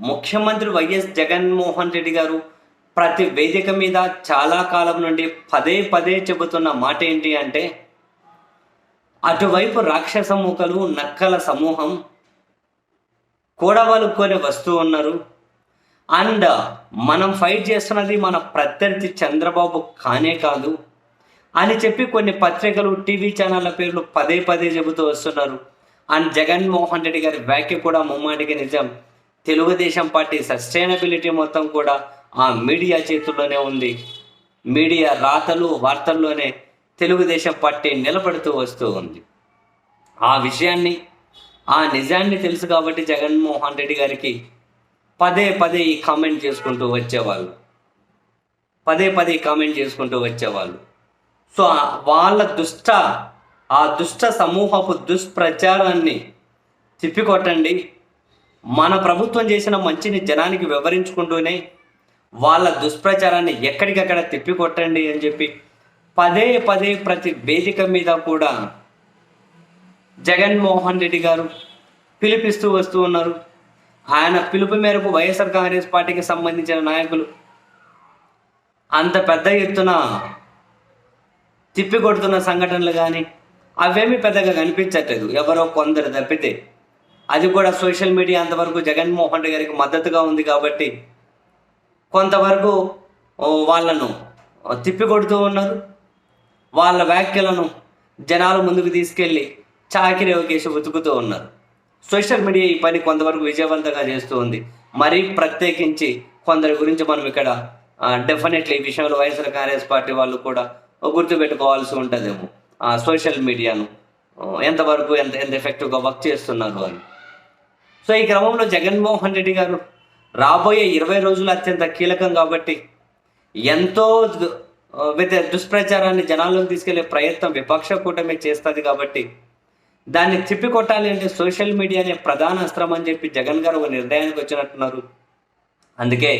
ముఖ్యమంత్రి వైఎస్ జగన్మోహన్ రెడ్డి గారు ప్రతి వేదిక మీద చాలా కాలం నుండి పదే పదే చెబుతున్న మాట ఏంటి అంటే అటువైపు రాక్షస మూకలు నక్కల సమూహం కూడవలుకొని వస్తూ ఉన్నారు. అండ్ మనం ఫైట్ చేస్తున్నది మన ప్రత్యర్థి చంద్రబాబు కానే కాదు. అని చెప్పి కొన్ని పత్రికలు టీవీ ఛానళ్ళ పేర్లు పదే పదే చెబుతూ వస్తున్నారు. అండ్ జగన్మోహన్ రెడ్డి గారి వ్యాఖ్య కూడా ముమ్మాటికి నిజం. తెలుగుదేశం పార్టీ సస్టైనబిలిటీ మొత్తం కూడా ఆ మీడియా చేతుల్లోనే ఉంది. మీడియా రాతలు వార్తల్లోనే తెలుగుదేశం పార్టీ నిలబడుతూ వస్తూ ఉంది. ఆ విషయాన్ని ఆ నిజాన్ని తెలుసు కాబట్టి జగన్మోహన్ రెడ్డి గారికి పదే పదే ఈ కామెంట్ చేసుకుంటూ వచ్చేవాళ్ళు. పదే పదే కామెంట్ చేసుకుంటూ వచ్చేవాళ్ళు. సో వాళ్ళ దుష్ట ఆ దుష్ట సమూహపు దుష్ప్రచారాన్ని తిప్పికొట్టండి. మన ప్రభుత్వం చేసిన మంచిని జనానికి వివరించుకుంటూనే వాళ్ళ దుష్ప్రచారాన్ని ఎక్కడికక్కడ తిప్పికొట్టండి అని చెప్పి పదే పదే ప్రతి వేదిక మీద కూడా జగన్మోహన్ రెడ్డి గారు పిలిపిస్తూ వస్తూ ఉన్నారు. ఆయన పిలుపు మేరకు వైఎస్ఆర్ కాంగ్రెస్ పార్టీకి సంబంధించిన నాయకులు అంత పెద్ద ఎత్తున తిప్పికొడుతున్న సంఘటనలు కానీ అవేమీ పెద్దగా కనిపించట్లేదు. ఎవరో కొందరు తప్పితే అది కూడా సోషల్ మీడియా అంతవరకు జగన్మోహన్ రెడ్డి గారికి మద్దతుగా ఉంది కాబట్టి కొంతవరకు వాళ్ళను తిప్పికొడుతూ ఉన్నారు. వాళ్ళ వ్యాఖ్యలను జనాలు ముందుకు తీసుకెళ్ళి చాకిరి కేసు ఉతుకుతూ ఉన్నారు. సోషల్ మీడియా ఈ పని కొంతవరకు విజయవంతంగా చేస్తూ ఉంది. మరీ ప్రత్యేకించి కొందరి గురించి మనం ఇక్కడ డెఫినెట్లీ ఈ విషయంలో వైఎస్ఆర్ కాంగ్రెస్ పార్టీ వాళ్ళు కూడా గుర్తుపెట్టుకోవాల్సి ఉంటుందేమో. ఆ సోషల్ మీడియాను ఎంతవరకు ఎంత ఎంత ఎఫెక్టివ్గా వర్క్ చేస్తున్నారు అని సో ఈ క్రమంలో జగన్మోహన్ రెడ్డి గారు రాబోయే ఇరవై రోజులు అత్యంత కీలకం కాబట్టి ఎంతో దుష్ప్రచారాన్ని జనాల్లోకి తీసుకెళ్ళే ప్రయత్నం విపక్ష కూటమి చేస్తుంది కాబట్టి దాన్ని తిప్పికొట్టాలి అంటే సోషల్ మీడియానే ప్రధాన అస్త్రం అని చెప్పి జగన్ గారు ఒక నిర్ణయానికి వచ్చినట్టున్నారు. అందుకే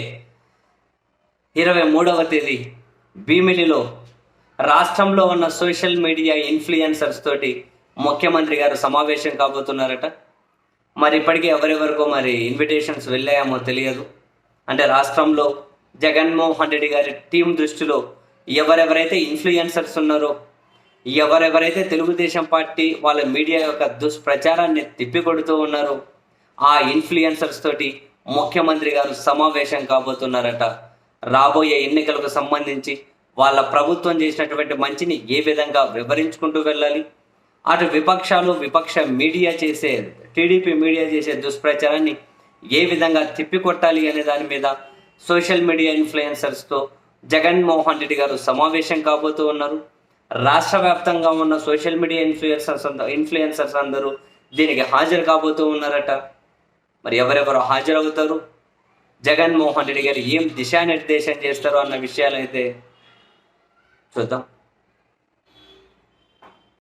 ఇరవై మూడవ తేదీ భీమిలిలో రాష్ట్రంలో ఉన్న సోషల్ మీడియా ఇన్ఫ్లుయెన్సర్స్ తోటి ముఖ్యమంత్రి గారు సమావేశం కాబోతున్నారట. మరి ఇప్పటికీ ఎవరెవరికో మరి ఇన్విటేషన్స్ వెళ్ళాయేమో తెలియదు. అంటే రాష్ట్రంలో జగన్మోహన్ రెడ్డి గారి టీం దృష్టిలో ఎవరెవరైతే ఇన్ఫ్లుయెన్సర్స్ ఉన్నారో ఎవరెవరైతే తెలుగుదేశం పార్టీ వాళ్ళ మీడియా యొక్క దుష్ప్రచారాన్ని తిప్పికొడుతూ ఉన్నారో ఆ ఇన్ఫ్లుయెన్సర్స్ తోటి ముఖ్యమంత్రి గారు సమావేశం కాబోతున్నారట. రాబోయే ఎన్నికలకు సంబంధించి వాళ్ళ ప్రభుత్వం చేసినటువంటి మంచిని ఏ విధంగా వివరించుకుంటూ వెళ్ళాలి? అటు విపక్షాలు విపక్ష మీడియా చేసే టీడీపీ మీడియా చేసే దుష్ప్రచారాన్ని ఏ విధంగా తిప్పికొట్టాలి అనే దాని మీద సోషల్ మీడియా ఇన్ఫ్లుయెన్సర్స్తో జగన్మోహన్ రెడ్డి గారు సమావేశం కాబోతూ ఉన్నారు. రాష్ట్ర వ్యాప్తంగా ఉన్న సోషల్ మీడియా ఇన్ఫ్లుయెన్సర్స్ ఇన్ఫ్లుయెన్సర్స్ అందరూ దీనికి హాజరు కాబోతూ ఉన్నారట. మరి ఎవరెవరు హాజరవుతారు? జగన్మోహన్ రెడ్డి గారు ఏం దిశానిర్దేశం చేస్తారు అన్న విషయాలైతే చూద్దాం.